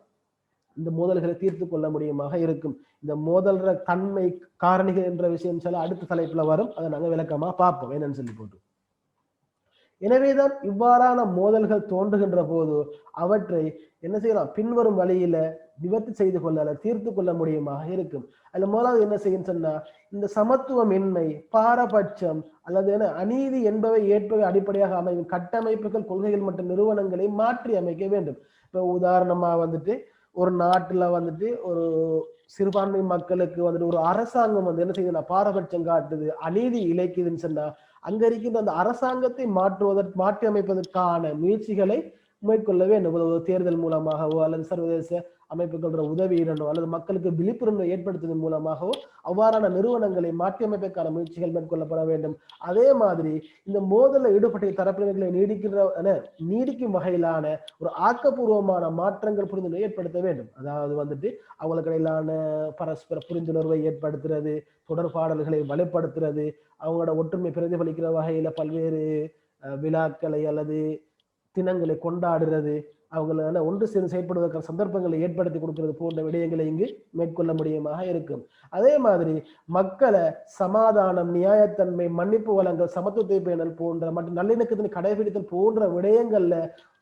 இந்த மோதல்களை தீர்த்து கொள்ள முடியுமாக இருக்கும். இந்த மோதல்ற தன்மை காரணிகள் என்ற விஷயம் சொல்ல அடுத்த தலைப்புல வரும். அதை நாங்கள் விளக்கமா பார்ப்போம். என்னன்னு சொல்லி போட்டு. எனவேதான் இவ்வாறான மோதல்கள் தோன்றுகின்ற போது அவற்றை என்ன செய்யலாம்? பின்வரும் வழியில நிவர்த்தி செய்து கொள்ள தீர்த்து கொள்ள முடியுமாக இருக்கும். அதுல முதலாவது என்ன செய்யும் சொன்னா இந்த சமத்துவமின்மை பாரபட்சம் அல்லது என்ன அநீதி என்பவை ஏற்பவை அடிப்படையாக அமையும். கட்டமைப்புகள் கொள்கைகள் மற்றும் நிறுவனங்களை மாற்றி அமைக்க வேண்டும். இப்ப உதாரணமா வந்துட்டு ஒரு நாட்டுல வந்துட்டு ஒரு சிறுபான்மை மக்களுக்கு வந்துட்டு ஒரு அரசாங்கம் வந்து என்ன செய்யுதுன்னா பாரபட்சம் காட்டுது அநீதி இழைக்குதுன்னு சொன்னா அங்க இருக்கின்ற அந்த அரசாங்கத்தை மாற்றுவதற்கு மாற்றி அமைப்பதற்கான முயற்சிகளை மேற்கொள்ள வேண்டும் ஒரு தேர்தல் மூலமாகவோ அல்லது சர்வதேச அமைப்புகளோட உதவியுடனோ அல்லது மக்களுக்கு விழிப்புணர்வை ஏற்படுத்துவதன் மூலமாகவோ அவ்வாறான நிறுவனங்களை மாற்றியமைப்பதற்கான முயற்சிகள் மேற்கொள்ளப்பட வேண்டும். அதே மாதிரி இந்த மோதலில் ஈடுபட்ட தரப்பினர்களை நீடிக்கின்ற என நீடிக்கும் வகையிலான ஒரு ஆக்கப்பூர்வமான மாற்றங்கள் புரிந்துணர்வை ஏற்படுத்த வேண்டும். அதாவது வந்துட்டு அவங்களுக்கு இடையிலான பரஸ்பர புரிந்துணர்வை ஏற்படுத்துறது தொடர்பாடல்களை வலுப்படுத்துறது அவங்களோட ஒற்றுமை பிரதிபலிக்கிற வகையில பல்வேறு விழாக்களை அல்லது தினங்களை கொண்டாடுறது அவங்கள ஒன்று சேர்ந்து செயற்படுவதற்கான சந்தர்ப்பங்களை ஏற்படுத்தி கொடுக்கிறது போன்ற விடயங்களை இங்கு மேற்கொள்ள முடியுமாக இருக்கும். அதே மாதிரி மக்களை சமாதானம் நியாயத்தன்மை மன்னிப்பு வழங்கல் சமத்துவத்தை பேணல் போன்ற மற்றும் நல்லிணக்கத்தின் கடைபிடித்தல் போன்ற விடயங்கள்ல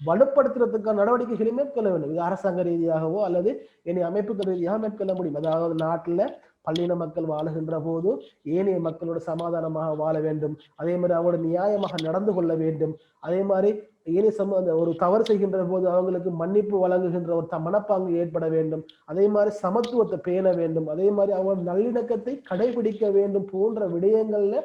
வலுப்படுத்துறதுக்கான நடவடிக்கைகளை மேற்கொள்ள வேண்டும். இது அரசாங்க ரீதியாகவோ அல்லது இனி அமைப்புகள் ரீதியாக மேற்கொள்ள முடியும். அதாவது நாட்டில் பல்லின மக்கள் வாழுகின்ற போது ஏனைய மக்களோட சமாதானமாக வாழ வேண்டும். அதே மாதிரி அவங்களோட நியாயமாக நடந்து கொள்ள வேண்டும். அதே மாதிரி ஏனைய சம ஒரு தவறு செய்கின்ற போது அவங்களுக்கு மன்னிப்பு வழங்குகின்ற ஒரு த- மனப்பாங்கு ஏற்பட வேண்டும். அதே மாதிரி சமத்துவத்தை பேண வேண்டும். அதே மாதிரி அவங்க நல்லிணக்கத்தை கடைபிடிக்க வேண்டும் போன்ற விடயங்கள்ல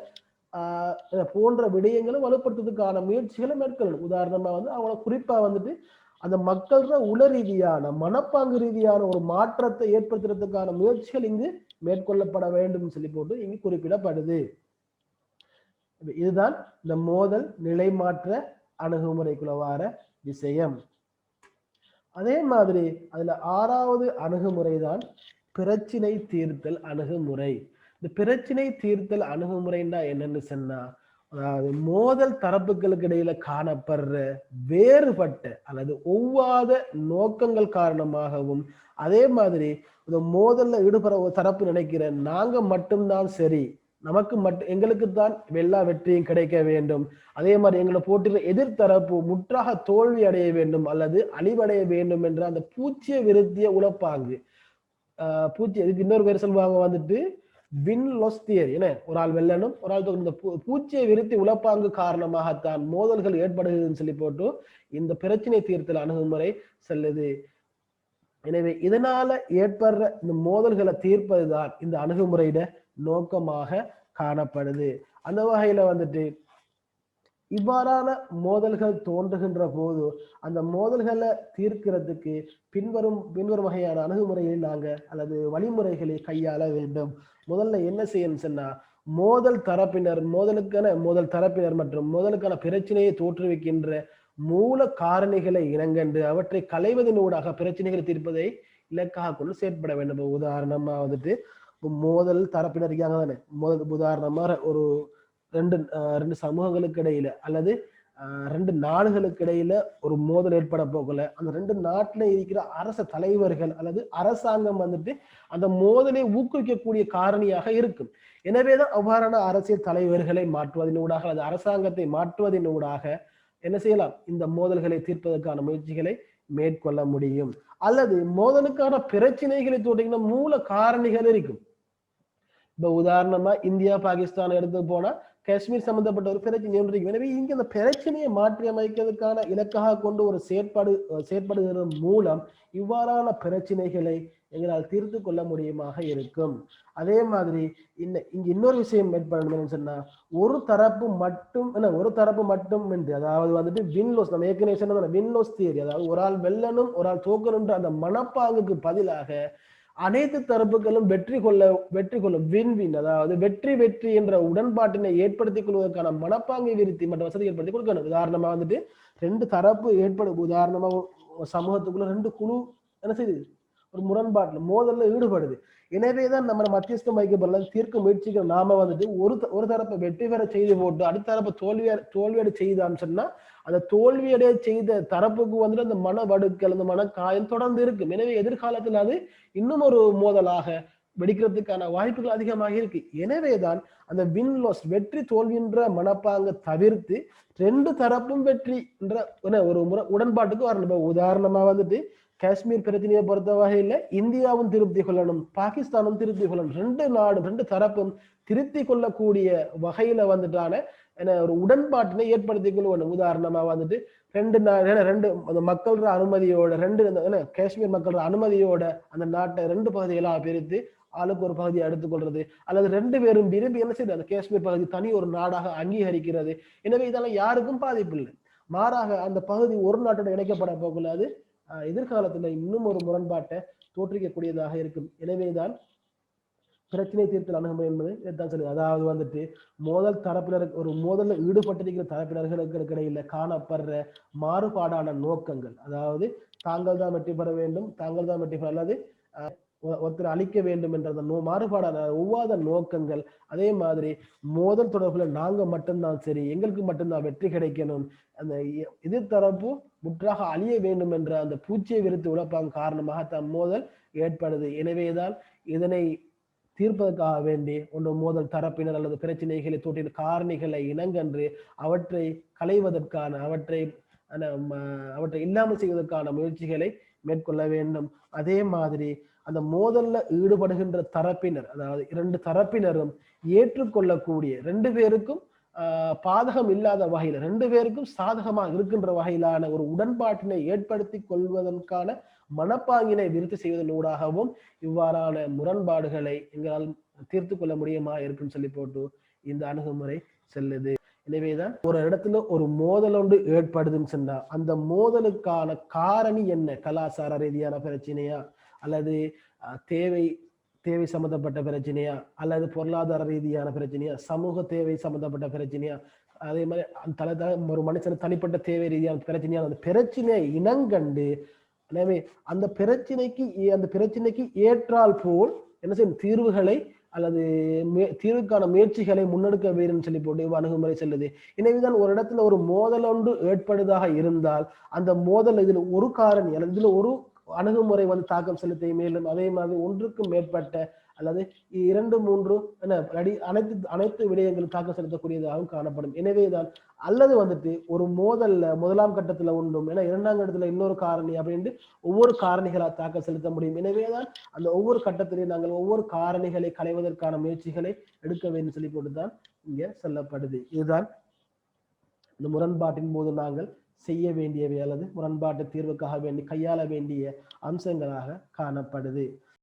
ஆஹ் போன்ற விடயங்களை வலுப்படுத்துறதுக்கான முயற்சிகளை மேற்கொள்ளணும். உதாரணமா வந்து அவங்கள குறிப்பா வந்துட்டு அந்த மக்கள உள ரீதியான மனப்பாங்கு ரீதியான ஒரு மாற்றத்தை ஏற்படுத்துறதுக்கான முயற்சிகள் இங்கு மேற்கொள்ளப்பட வேண்டும் சொல்லி போட்டு இங்கு குறிப்பிடப்படுது. இதுதான் இந்த மோதல் நிலைமாற்ற அணுகுமுறைக்குள்ள வார விஷயம். அதே மாதிரி அதுல ஆறாவது அணுகுமுறை தான் பிரச்சினை தீர்த்தல் அணுகுமுறை. இந்த பிரச்சினை தீர்த்தல் அணுகுமுறைன்னா என்னன்னு சொன்னா அதாவது மோதல் தரப்புகளுக்கு இடையில காணப்படுற வேறுபட்ட அல்லது ஒவ்வாத நோக்கங்கள் காரணமாகவும் அதே மாதிரி இந்த மோதல்ல ஈடுபட ஒரு தரப்பு நினைக்கிற நாங்க மட்டும்தான் சரி நமக்கு மட்டும் எங்களுக்கு தான் எல்லா வெற்றியும் கிடைக்க வேண்டும். அதே மாதிரி எங்களை போட்டியில் எதிர்த்தரப்பு முற்றாக தோல்வி அடைய வேண்டும் அல்லது அழிவடைய வேண்டும் என்ற அந்த பூச்சிய விருத்திய உழப்பாங்கு பூச்சி இதுக்கு இன்னொரு பேர் சொல்லுவாங்க வந்துட்டு வின் லொஸ் தியரி என்ன? ஒரு ஆள் வெல்லனும் ஒரு ஆள் இந்த பூ- பூச்சியை விருத்தி உழப்பாங்கு காரணமாகத்தான் மோதல்கள் ஏற்படுகிறதுன்னு சொல்லி போட்டு இந்த பிரச்சனை தீர்த்தல் அணுகுமுறை செல்லுது. எனவே இதனால ஏற்படுற இந்த மோதல்களை தீர்ப்பதுதான் இந்த அணுகுமுறையிட நோக்கமாக காணப்படுது. அந்த வகையில வந்துட்டு இவ்வாறான மோதல்கள் தோன்றுகின்ற போது அந்த மோதல்களை தீர்க்கிறதுக்கு பின்வரும் பின்வரும் வகையான அணுகுமுறையை நாங்கள் அல்லது வழிமுறைகளை கையாள வேண்டும். முதல்ல என்ன செய்யணும் சொன்னா மோதல் தரப்பினர் மோதலுக்கான மோதல் தரப்பினர் மற்றும் மோதலுக்கான பிரச்சனையை தோற்றுவிக்கின்ற மூல காரணிகளை இணங்கண்டு அவற்றை களைவதனூடாக பிரச்சனைகளை தீர்ப்பதை இலக்காக கொண்டு செயற்பட வேண்டும். உதாரணமா வந்துட்டு மோதல் தரப்பினர் இருக்காங்க தானே? மோதல் உதாரணமாக ஒரு ரெண்டு ரெண்டு சமூகங்களுக்கு இடையில அல்லது ரெண்டு நாடுகளுக்கு இடையில ஒரு மோதல் ஏற்பட போகல. அந்த ரெண்டு நாட்டில் இருக்கிற அரச தலைவர்கள் அல்லது அரசாங்கம் வந்துட்டு அந்த மோதலை ஊக்குவிக்கக்கூடிய காரணியாக இருக்கும். எனவேதான் அவ்வாறான அரசியல் தலைவர்களை மாற்றுவதனூடாக அல்லது அரசாங்கத்தை மாற்றுவதனூடாக என்ன செய்யலாம்? இந்த மோதல்களை தீர்ப்பதற்கான முயற்சிகளை மேற்கொள்ள முடியும். அல்லது மோதலுக்கான பிரச்சனைகளை தோட்டிங்கன்னா மூல காரணிகள் இருக்கும். இப்ப உதாரணமா இந்தியா பாகிஸ்தான் எடுத்து போனா காஷ்மீர் சம்பந்தப்பட்ட ஒரு பிரச்சனை ஒன்று எனவே இங்க இந்த பிரச்சனையை மாற்றி அமைக்கிறதுக்கான இலக்காக கொண்டு ஒரு செயற்பாடு செயற்படுகிறதன் மூலம் இவ்வாறான பிரச்சனைகளை எங்களால் தீர்த்து கொள்ள முடியுமாக இருக்கும். அதே மாதிரி இன்ன இங்க இன்னொரு விஷயம் ஏற்படணும் சொன்னா ஒரு தரப்பு மட்டும் என்ன ஒரு தரப்பு மட்டும் என்று அதாவது வந்துட்டு வின் லோஸ் நம்ம ஏற்கனவே சொன்னது வின் லோஸ் தியரி அதாவது ஒரு ஆள் வெல்லணும் ஒரு ஆள் தோக்கணும்ன்ற அந்த மனப்பாங்குக்கு பதிலாக அனைத்து தரப்புகளும் வெற்றி கொள்ள வெற்றி கொள்ளும் வின் வின் அதாவது வெற்றி வெற்றி என்ற உடன்பாட்டினை ஏற்படுத்திக் கொள்வதற்கான மனப்பாங்கை விருத்தி மற்ற வசதி ஏற்படுத்தி கொடுக்கணும். உதாரணமா வந்துட்டு ரெண்டு தரப்பு ஏற்படும். உதாரணமா சமூகத்துக்குள்ள ரெண்டு குழு என்ன செய்யுது ஒரு முரண்பாட்டுல மோதல்ல ஈடுபடுது. எனவேதான் நம்ம மத்தியஸ்தம் வைக்கப்படல தீர்க்க முயற்சிக்கிற நாம வந்துட்டு ஒரு த- ஒரு தரப்பை வெற்றி பெற செய்து போட்டு அடுத்த தரப்பை தோல்வியா தோல்வியடை செய்தான்னு சொன்னா அந்த தோல்வியடைய செய்த தரப்புக்கு வந்துட்டு அந்த மன வடுக்கல் அந்த மன காயம் தொடர்ந்து இருக்கும். எனவே எதிர்காலத்தில் அது இன்னும் ஒரு மோதலாக வெடிக்கிறதுக்கான வாய்ப்புகள் அதிகமாக இருக்கு. எனவேதான் அந்த வின் லாஸ் வெற்றி தோல்வின்ற மனப்பாங்க தவிர்த்து ரெண்டு தரப்பும் வெற்றி என்ற ஒரு முறை உடன்பாட்டுக்கு வரணும். உதாரணமா வந்துட்டு காஷ்மீர் பிரச்சனையை பொறுத்த வகையில இந்தியாவும் திருப்தி கொள்ளணும் பாகிஸ்தானும் திருப்தி கொள்ளணும். ரெண்டு நாடும் ரெண்டு தரப்பும் திருத்தி கொள்ளக்கூடிய வகையில வந்துட்டான ஏன்னா ஒரு உடன்பாட்டினை ஏற்படுத்திக் கொள்ள உதாரணமாக உதாரணமா வந்துட்டு ரெண்டு நாள் ரெண்டு அந்த மக்களோட அனுமதியோட ரெண்டு என்ன காஷ்மீர் மக்களோட அனுமதியோட அந்த நாட்டை ரெண்டு பகுதிகளாக பிரித்து ஆளுக்கு ஒரு பகுதியை எடுத்துக்கொள்றது அல்லது ரெண்டு பேரும் விரும்பி என்ன செய்யுது அந்த காஷ்மீர் பகுதி தனி ஒரு நாடாக அங்கீகரிக்கிறது. எனவே இதெல்லாம் யாருக்கும் பாதிப்பு இல்லை மாறாக அந்த பகுதி ஒரு நாட்டோட இணைக்கப்பட போகக்கூடாது. எதிர்காலத்துல இன்னும் ஒரு முரண்பாட்டை தோற்றுவிக்கக்கூடியதாக இருக்கும். எனவேதான் பிரச்சனை தீர்த்தல் அணுகுமுறை என்பது இதைத்தான் சொல்லுது. அதாவது வந்துட்டு மோதல் தரப்பினருக்கு ஒரு மோதலில் ஈடுபட்டிருக்கிற தரப்பினர்களுக்கு இடையில காணப்படுற மாறுபாடான நோக்கங்கள். அதாவது தாங்கள் தான் வெற்றி பெற வேண்டும் தாங்கள் தான் வெற்றி பெற அல்லது ஒருத்தர் அழிக்க வேண்டும் என்ற அந்த நோ மாறுபாடான ஒவ்வாத நோக்கங்கள். அதே மாதிரி மோதல் தொடர்புல நாங்க மட்டும்தான் சரி எங்களுக்கு மட்டும்தான் வெற்றி கிடைக்கணும். அந்த எ- எதிர்த்தரப்பு முற்றாக அழிய வேண்டும் என்ற அந்த பூச்சியை விருத்து உழப்பாங்க காரணமாக தம் மோதல் ஏற்படுது. எனவேதான் இதனை தீர்ப்பதற்காக வேண்டி ஒன்று மோதல் தரப்பினர் அல்லது பிரச்சனைகளை தோற்றின காரணிகளை இனங்கன்று அவற்றை களைவதற்கான அவற்றை அவற்றை இல்லாமல் செய்வதற்கான முயற்சிகளை மேற்கொள்ள வேண்டும். அதே மாதிரி அந்த மோதல்ல ஈடுபடுகின்ற தரப்பினர் அதாவது இரண்டு தரப்பினரும் ஏற்றுக்கொள்ளக்கூடிய ரெண்டு பேருக்கும் பாதகம் இல்லாத வகையில் ரெண்டு பேருக்கும் சாதகமாக இருக்கின்ற வகையிலான ஒரு உடன்பாட்டினை ஏற்படுத்தி கொள்வதற்கான மனப்பாங்கினை விருத்தி செய்வதனூடாகவும் இவ்வாறான முரண்பாடுகளை எங்களால் தீர்த்து கொள்ள முடியுமா இருக்குன்னு சொல்லி போட்டு இந்த அணுகுமுறை செல்லுது. எனவேதான் ஒரு இடத்துல ஒரு மோதல் ஒன்று ஏற்படுதுன்னு சொன்னா அந்த மோதலுக்கான காரணி என்ன? கலாச்சார ரீதியான பிரச்சனையா? அல்லது தேவை தேவை சம்பந்தப்பட்ட பிரச்சனையா? அல்லது பொருளாதார ரீதியான பிரச்சனையா? சமூக தேவை சம்பந்தப்பட்ட பிரச்சனையா? அதே மாதிரி அந்த தலை தலை- ஒரு மனுஷன் தனிப்பட்ட தேவை ரீதியான பிரச்சனையா? அந்த பிரச்சனையை இனங்கண்டு எனவே அந்த பிரச்சனைக்கு ஏ- அந்த பிரச்சனைக்கு ஏற்றால் போல் என்ன செய்யும் தீர்வுகளை அல்லது மே- தீர்வுக்கான முயற்சிகளை முன்னெடுக்க வேண்டும் சொல்லி போட்டு அணுகுமுறை செல்லுது. எனவேதான் ஒரு இடத்துல ஒரு மோதல் ஒன்று ஏற்படுவதாக இருந்தால் அந்த மோதல் இதில் ஒரு காரணி அல்லது இதுல ஒரு அணுகுமுறை வந்து தாக்கம் செலுத்த மேலும் அதே மாதிரி ஒன்றுக்கும் மேற்பட்ட அல்லது இரண்டு மூன்று என்ன அடி அனைத்து அனைத்து விடயங்களும் தாக்கம் செலுத்தக்கூடியதாகவும் காணப்படும். எனவேதான் அல்லது வந்துட்டு ஒரு மோதல்ல முதலாம் கட்டத்துல உண்டும் ஏன்னா இரண்டாம் கட்டத்துல இன்னொரு காரணி அப்படின்ட்டு ஒவ்வொரு காரணிகளா தாக்கம் செலுத்த முடியும். எனவேதான் அந்த ஒவ்வொரு கட்டத்திலையும் நாங்கள் ஒவ்வொரு காரணிகளை களைவதற்கான முயற்சிகளை எடுக்க வேண்டும் சொல்லி போட்டுதான் இங்க சொல்லப்படுது. இதுதான் இந்த முரண்பாட்டின் போது நாங்கள் செய்ய வேண்டியவை அல்லது முரண்பாட்டு தீர்வுக்காக வேண்டி கையாள வேண்டிய அம்சங்களாக காணப்படுது.